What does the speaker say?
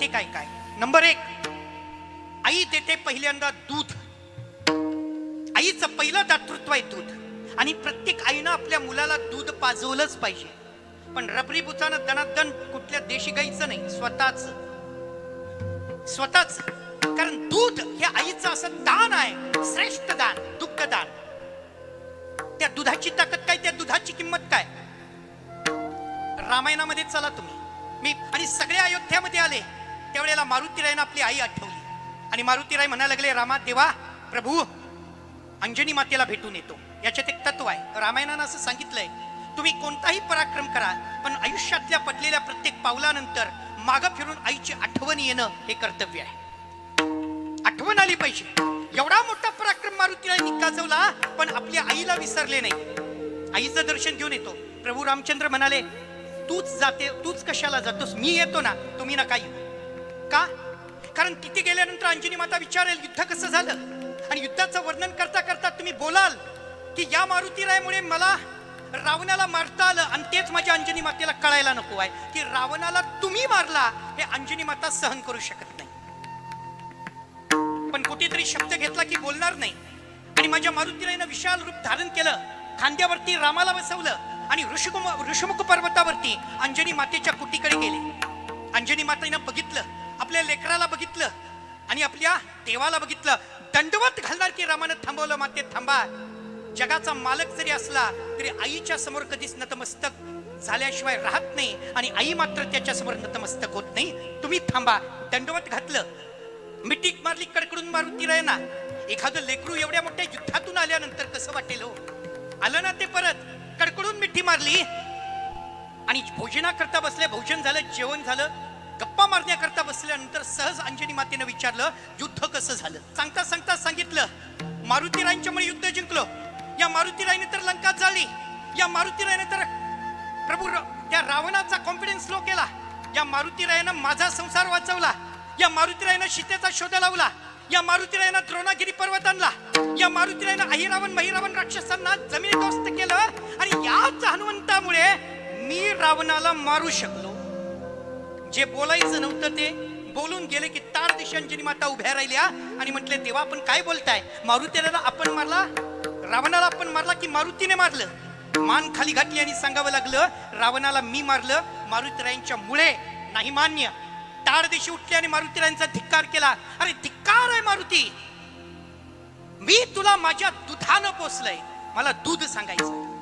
ते काय काय? नंबर एक आई देते पहिल्यांदा दूध. आईचं पहिलं दातृत्व आहे दूध. आणि प्रत्येक आईनं आपल्या मुलाला दूध पाजवलंच पाहिजे. पण रबरी बुचानं दणादण कुठल्या देशी गाईचं नाही स्वतःच. स्वतःच. कारण दूध हे आईचं असं दान आहे श्रेष्ठ दान दुःख दान. त्या दुधाची ताकद काय त्या दुधाची किंमत काय? रामायणामध्ये चला तुम्ही. मी आणि सगळे अयोध्यामध्ये आले. त्यावेळेला मारुतीरायनं आपली आई आठवली. आणि मारुतीराय म्हणायला लागले रामा देवा प्रभू अंजनी मातेला भेटून येतो. याच्यात एक तत्व आहे. रामायणानं असं सांगितलंय तुम्ही कोणताही पराक्रम करा पण आयुष्यातल्या पडलेल्या प्रत्येक पावलानंतर मागं फिरून आईची आठवण येणं हे कर्तव्य आहे. आठवण आली पाहिजे. एवढा मोठा पराक्रम मारुतीरायनी गाजवला पण आपल्या आईला विसरले नाही. आईचं दर्शन घेऊन येतो. प्रभू रामचंद्र म्हणाले तूच जाते तूच कशाला जातोस? मी येतो ना. तुम्ही नका येऊ. का? कारण तिथे गेल्यानंतर अंजनी माता विचारेल युद्ध कसं झालं? आणि युद्धाचं वर्णन करता करता तुम्ही बोलाल की या मारुतीरायमुळे मला रावणाला मारता आलं. आणि तेच माझ्या अंजनी मातेला कळायला नको आहे. की रावणाला तुम्ही मारला हे अंजनी माता सहन करू शकत नाही. पण कुठेतरी शब्द घेतला की बोलणार नाही. आणि माझ्या मारुतीरायनं विशाल रूप धारण केलं. खांद्यावरती रामाला बसवलं. आणि ऋषुकुम ऋषमुख पर्वतावरती अंजनी मातेच्या कुटीकडे गेले. अंजनी मातेनं बघितलं. आपल्या लेकराला बघितलं आणि आपल्या देवाला बघितलं. दंडवत घालणार की रामानं थांबवलं माते थांबा. जगाचा मालक जरी असला तरी आईच्या समोर कधीच नतमस्तक झाल्याशिवाय राहत नाही आणि आई मात्र त्याच्यासमोर नतमस्तक होत नाही. तुम्ही थांबा. दंडवत घातलं. मिटिक मारली कडकडून मारुती राय ना एखादं लेकरू एवढ्या मोठ्या युद्धातून आल्यानंतर कसं वाटेल हो? आलं ना ते परत. कडकडून मिठी मारली. आणि भोजना करता बसले भोजन झालं जेवण झालं. मारण्याकरता बसल्यानंतर सहज अंजनी मातेनं विचारलं युद्ध कसं झालं? सांगता सांगता सांगितलं मारुतीरायांच्यामुळे युद्ध जिंकलो. या मारुतीराईने तर लंका जाळली. या मारुतीरायने तर प्रभू त्या रावणाचा कॉन्फिडन्स लो केला. या मारुतीरायानं माझा संसार वाचवला. या मारुतीरायानं सीतेचा शोध लावला. या मारुतीरायानं द्रोणागिरी पर्वत आणला. या मारुतीरायानं अहिरावण महिरावण राक्षसांना जमिनीत केलं. आणि याच हनुमंतामुळे मी रावणाला मारू शकलो. जे बोलायचं नव्हतं ते बोलून गेले की तार दिशांजनी माता उभ्या राहिल्या आणि म्हटले देवा आपण काय बोलताय? मारुतीला आपण मारला? रावणाला आपण मारला की मारुतीने मारलं? मान खाली घातली आणि सांगावं लागलं रावणाला मी मारलं मारुतीरायांच्या मुळे नाही मान्य. तार दिशी उठली आणि मारुतीरायांचा धिक्कार केला अरे धिक्कार आहे मारुती! मी तुला माझ्या दुधानं पोचलंय मला दूध सांगायचं